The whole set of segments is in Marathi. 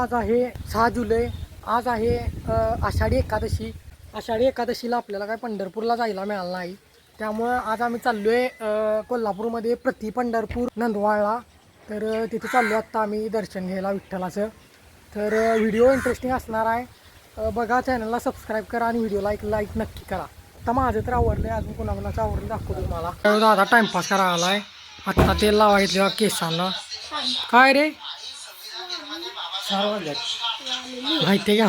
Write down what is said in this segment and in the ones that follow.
आज आहे सहा जुलै. आज आहे आषाढी एकादशी. आषाढी एकादशीला आपल्याला काय पंढरपूरला जायला मिळालं नाही. त्यामुळं आज आम्ही चाललो आहे कोल्हापूरमध्ये प्रति पंढरपूर नंदवाळला तर तिथे चाललो आत्ता आम्ही दर्शन घ्यायला विठ्ठलाचं. तर व्हिडिओ इंटरेस्टिंग असणार आहे. बघा चॅनलला सबस्क्राईब करा आणि व्हिडिओला एक लाईक नक्की करा. आता माझं तर आवडलं आहे अजून कोणाकोणाचं आवडलं दाखवतो तुम्हाला. दादा टाईमपास करायला आलाय. आत्ता तेल लावायचं केसांना. काय रे? माहिती का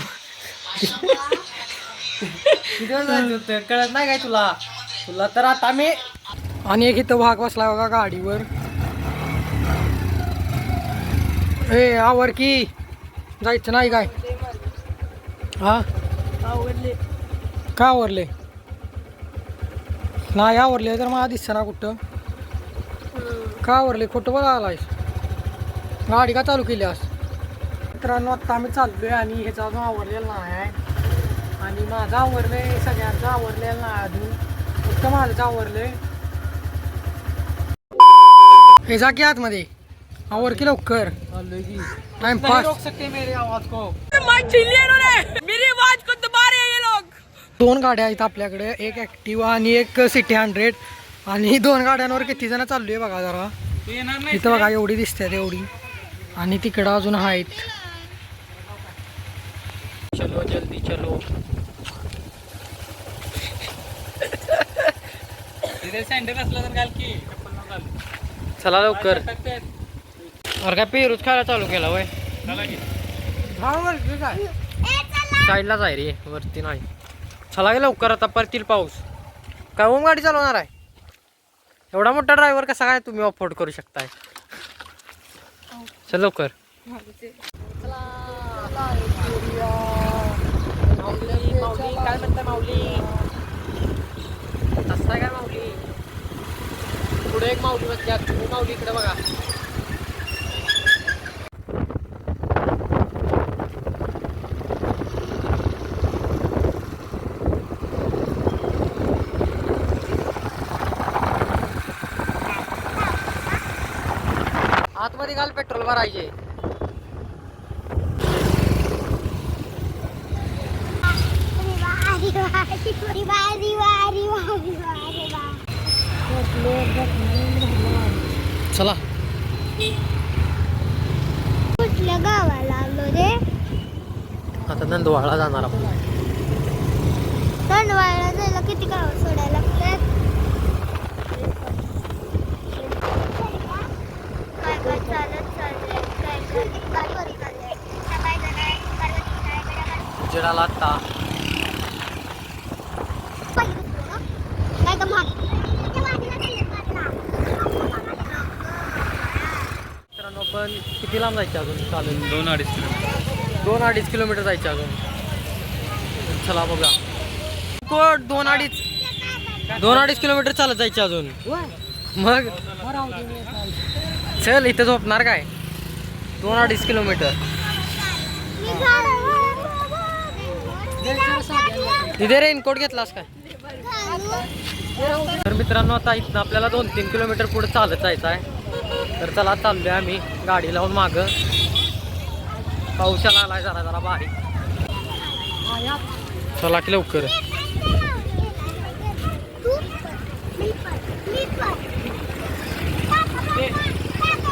कळत नाही काय तुला तुला तर आता मी आणि एक इथं भाग बसला बघा गाडीवर. ए आवर की. जायचं नाही काय? हा? आवडले का आवरले? नाही आवरले तर मला दिसतं ना कुठं का आवरले? खोटं बघा आलायस गाडी का चालू केली आज? मित्रांनो आत्ता आम्ही चाललोय आणि ह्याचा अजून आवरलेला नाही आहे आणि माझं आवरलंय सगळ्यांचं आवरलेलं नाही अजून फक्त माझंच आवरलंय. हे जा की आतमध्ये. आवर की लवकर. रोक सकते मेरे आवाज को. दोन गाड्या आहेत आपल्याकडे एक ॲक्टिवा आणि एक सिटी हंड्रेड आणि दोन गाड्यांवर किती जण चाललोय बघा जरा. इथं बघा एवढी दिसतात एवढी. आणि तिकडं अजून आहेत. चलो जल्दी चलो. चला लवकर. अरे काय पेरूच खायला चालू केला वय. साईडलाच आहे रे वरती नाही. चला गे लवकर आता परतील पाऊस. काय ओम गाडी चालवणार आहे? एवढा मोठा ड्रायव्हर कसा काय तुम्ही अफोर्ड करू शकताय? चल लवकर. काय म्हणता माऊली तसा काय माऊली? पुढे एक माऊली म्हणजे बसल्या तुम्ही माऊली इकडे बघा. आतमध्ये काल पेट्रोल भरायचे. चला. कुठल्या गावाला आलो रे आता नंदवाळला जाणार आपण. तणवाळला जायला किती गाव सोडायला लागतात काय काय चालत चाललंय काय काय चाललंय काय आता काय का महाग मित्रांनो पण किती लांब जायचे अजून चालेल? दोन अडीच किलोमीटर. दोन अडीच किलोमीटर जायचे अजून. चला बघा. कोट दोन अडीच. दोन अडीच किलोमीटर चालत जायचे अजून. मग? चल इथं झोपणार काय? दोन अडीच किलोमीटर. तिथे रेनकोट घेतलास काय? तर मित्रांनो आता इथनं आपल्याला दोन तीन किलोमीटर पुढे चालत जायचं आहे. तर चला चाललोय आम्ही गाडी लावून मागं. पावसाला आलाय जरा जरा बारीक चला की लवकर.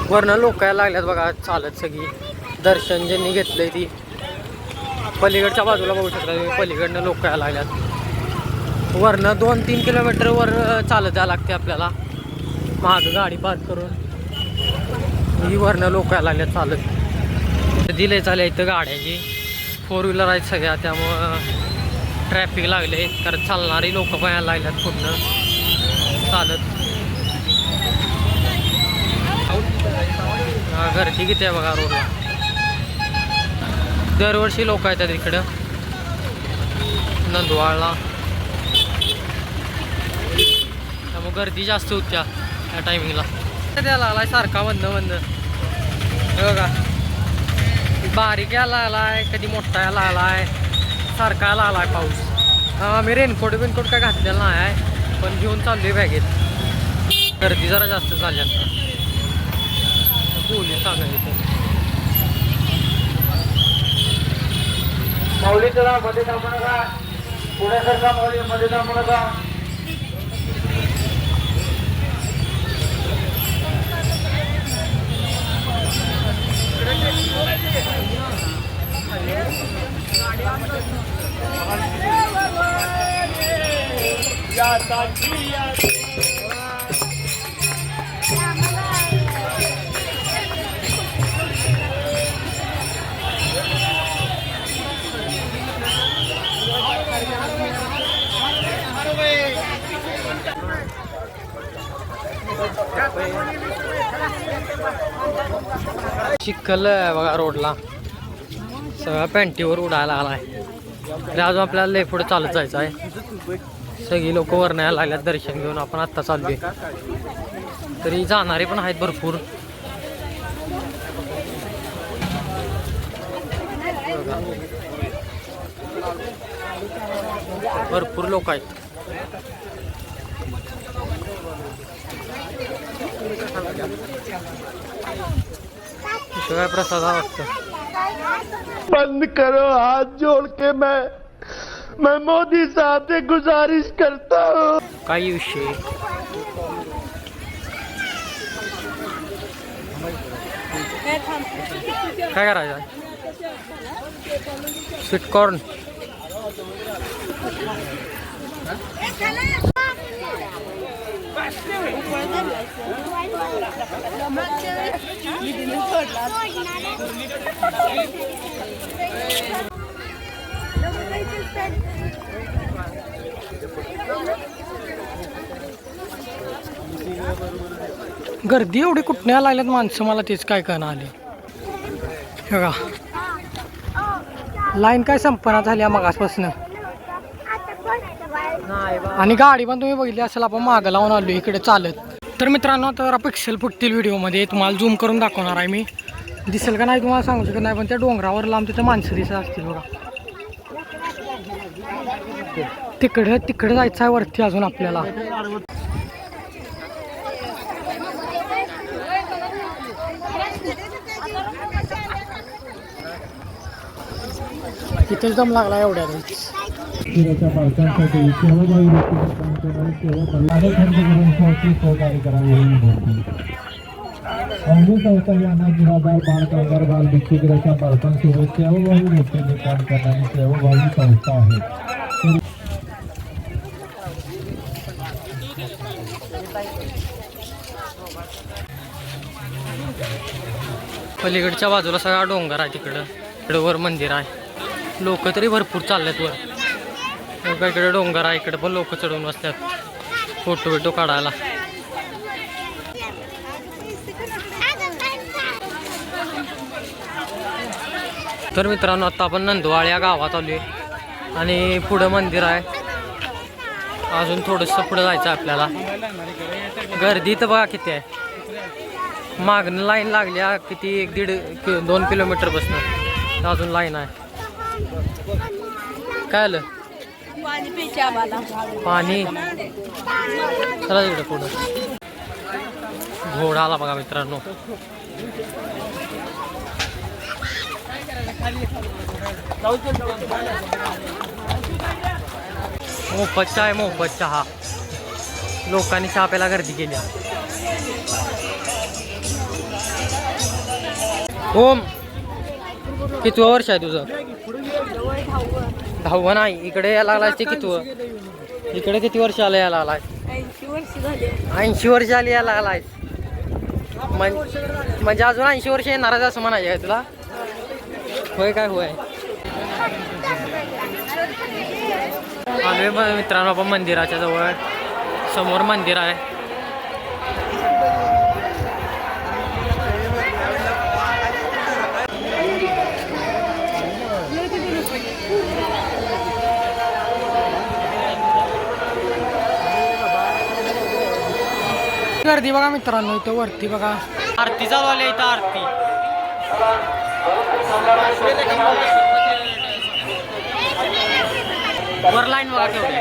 वरनं लोक यायला लागल्यात बघा चालत सगळी. दर्शन ज्यांनी घेतलंय ती. पलीकडच्या बाजूला बघू शकता तुम्ही पलीकडनं लोक यायला लागल्यात. वरनं दोन तीन किलोमीटर वर चालत जायला लागते आपल्याला. महाग गाडी पार्क करून. ही वरनं लोक यायला लागल्यात चालत. दिले चालले इथं गाड्यांची. फोर व्हीलर आहेत सगळ्या त्यामुळं ट्रॅफिक लागले कारण चालणारी लोक पण यायला लागल्यात पूर्ण. चालत. गर्दी किती आहे बघा रोडला. दरवर्षी लोक येतात इकडं. नंदवाळला त्यामुळे गर्दी जास्त होत्या त्या टायमिंगला त्याला आलाय सारखा बंद बंद. बघा. बारीक यायला आलाय कधी मोठा यायला आलाय सारखा यायला आलाय पाऊस. मी रेनकोट बिनकोट काय घातलेला नाही आहे पण घेऊन चाललोय बॅगेत. गर्दी जरा जास्त झाली आता. पोलीस सांगायचं माऊली चला मध्ये थांबू नका. पुढे चिखल बघा रोडला. सगळा पॅन्टीवर उडायला आलाय. तरी अजून आपल्याला लय पुढे चालत जायचं आहे. सगळी लोक वरण्याला लागल्यात दर्शन घेऊन. आपण आत्ता चाललोय. तरी जाणारे पण आहेत भरपूर. भरपूर लोक आहेत. इथं प्रसाद वाटतं बंद करो हाथ जोड़ के मैं मैं मोदी साहब से गुजारिश करता हूँ। काही विषय काय करायचं स्वीटकॉर्न गर्दी एवढी कुठण्या लागल्यात? माणसं मला तेच काय करणं आले हे बघा. लाईन काय संपना झाली मगासपासून? आणि गाडी पण तुम्ही बघितली असेल आपण मागं लावून आलो इकडे चालत. तर मित्रांनो तर पिक्सेल फुटतील व्हिडिओमध्ये. तुम्हाला झूम करून दाखवणार आहे मी. दिसेल का नाही तुम्हाला सांगू शकत नाही पण त्या डोंगरावर लांब तिथे माणसं दिसत असतील बघा. तिकडे तिकडे जायचं आहे वरती अजून आपल्याला. तिथेच दम लागला एवढ्या मंदिराच्या पालकांसाठी सेवाभावी व्यक्तीचं काम करणारी सेवाभावी खर्च करून सहकार्य करावे ही विनंती काँग्रेस संस्था ही अनाथ निराधार बाल कामगार बाल भिक्षुकाच्या पालकांसोबत सेवाभावी व्यक्तीने काम करणारी सेवाभावी संस्था आहे. पलीकडच्या बाजूला सगळा डोंगर आहे तिकडं. इकडं वर मंदिर आहे. लोक तरी भरपूर चाललेत वर. इकडे डोंगर आहे इकडे पण लोक चढून बसतात फोटो बिटो काढायला. तर मित्रांनो आता आपण नंदवाळ या गावात आलो आहे आणि पुढं मंदिर आहे. अजून थोडंसं पुढं जायचं आपल्याला. गर्दी तर बघा किती आहे. मागणं लाईन लागली किती एक दीड दोन किलोमीटर बसणं अजून लाईन आहे. काय आलं? पाणी प्यायचे आम्हाला. पाणी? चला तिकडे पुढं. घोडा आला बघा मित्रांनो. मोफत चहा आहे मोफत चहा लोकांनी चहा प्यायला गर्दी केली. ओम किती वर्ष आहे तुझं? दहावं नाही इकडे यायला लागलाय ते किती इकडे किती वर्ष आलं यायला लागलाय? ऐंशी वर्ष झाले. ऐंशी वर्ष आली यायला लागलाय. म्हण- म्हणजे अजून ऐंशी वर्ष येणारच असं म्हणायचं आहे तुला? होय काय होय? आलोय म- मित्रांनो आपण मंदिराच्या जवळ समोर मंदिर आहे. गर्दी बघा मित्रांनो इथं वरती बघा. आरती चालू आली इथं आरती. वर लाईन बघा ठेवली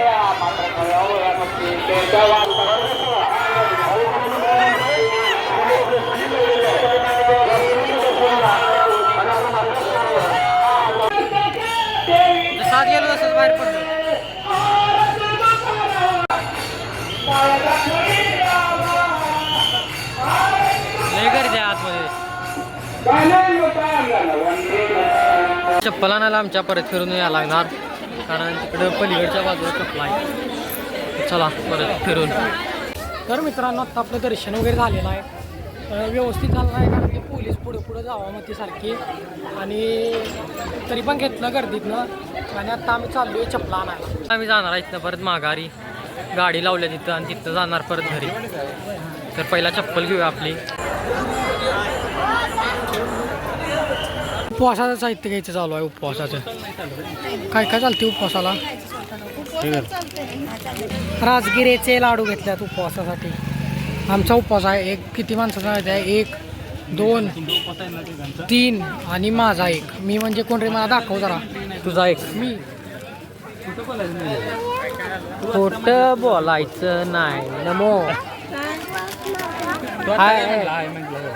चप्पल आणायला आमच्या परत फिरून यायला लागणार. कारण तिकडं पलीकडच्या बाजूला चप्पल आहे. चला परत फिरून. तर मित्रांनो आता आपलं दर्शन वगैरे झालेलं आहे. व्यवस्थित झालं आहे कारण की पोलीस पुढे पुढं जावा मग सारखी. आणि तरी पण घेतलं गर्दीतनं. आणि आता आम्ही चाललो आहे चप्पल आणायला. आम्ही जाणार आहे इथनं परत माघारी. गाडी लावल्या तिथं आणि तिथं जाणार परत घरी. तर पहिला चप्पल घेऊया आपली. उपवासाचं साहित्य घ्यायचं चालू आहे उपवासाचं. काय काय चालते उपवासाला? राजगिरेचे लाडू घेतल्यात उपवासासाठी. आमचा उपवास आहे एक किती माणसाचा माहिती आहे एक दोन तीन आणि माझा एक. मी म्हणजे कोण रे? मला दाखव जरा. तुझा एक. मी. खोट बोलायचं नाही. नमो. हाय.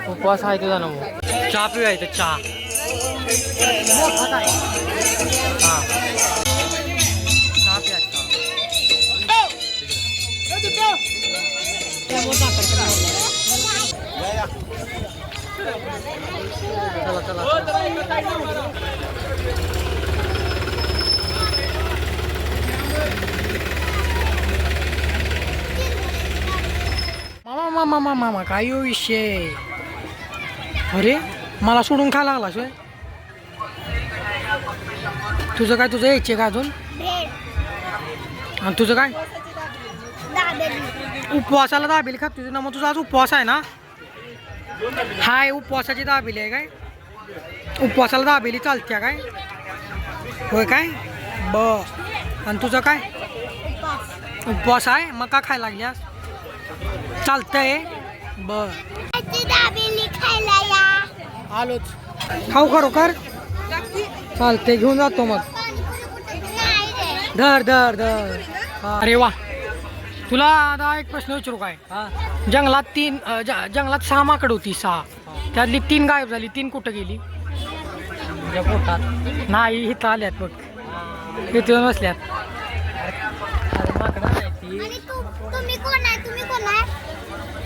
उपवास आहे तुझा नमो. चहा हा प्या चहा. चला चला मामा मामा मामा मामा काय हो विषय? अरे मला सोडून काय लागला सोय तुझं काय तुझं यायचे का अजून? आणि तुझं काय? उपवासाला दाबेली खात तुझं ना मग तुझा आज उपवास आहे ना? हाय उपवासाची दाबेली आहे काय? उपवासाला दाबेली चालत्या काय? होय काय? ब आणि तुझं काय? उपवास. आहे? मग का खायला लागल्यास? चालतंय. बर. आलोच. खाऊ खरोखर? चालते घेऊन जातो मग. धर धर धर. अरे वा. तुला आता एक प्रश्न विचारू काय? जंगलात तीन जंगलात सहा माकड होती सहा. त्यातली तीन गायब झाली तीन कुठं गेली? पोटात. नाही इथं आल्यात बघ. इथं बसल्यात.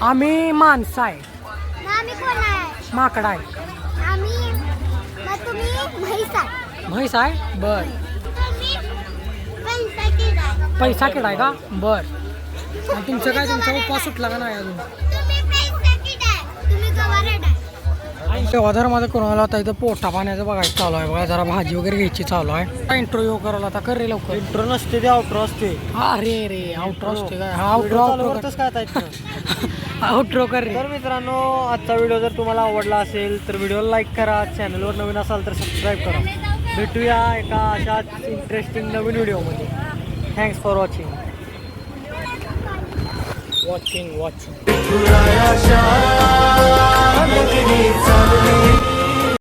आम्ही माणसं आहे? माकड आहे. म्हैस आहे आहे बर. तुम्ही पैसा किडा पैसा केलाय का बर. आणि तुमचं काय? तुमचा उपवास सुटला का नाही अजून? तुम्ही पैसा किडा तुम्ही गवारेड आहे सेवाधार माझं करून आला होता इथं पोटा पाण्याचं बघायचं चालू आहे बघा जरा भाजी वगैरे घ्यायची चालू आहे. इंटरव्ह्यू करायला आता कर रे लवकर. इंट्रो नसते ते आउट्रो असते. अरे रे आउटरो असते काय? हा आउटरो आउटरो काय आता? आउटरो कर रे. तर मित्रांनो आजचा व्हिडिओ जर तुम्हाला आवडला असेल तर व्हिडिओला लाईक करा चॅनलवर नवीन असाल तर सबस्क्राईब करा. भेटूया एका अशाच इंटरेस्टिंग नवीन व्हिडिओमध्ये thanks for watching watching watching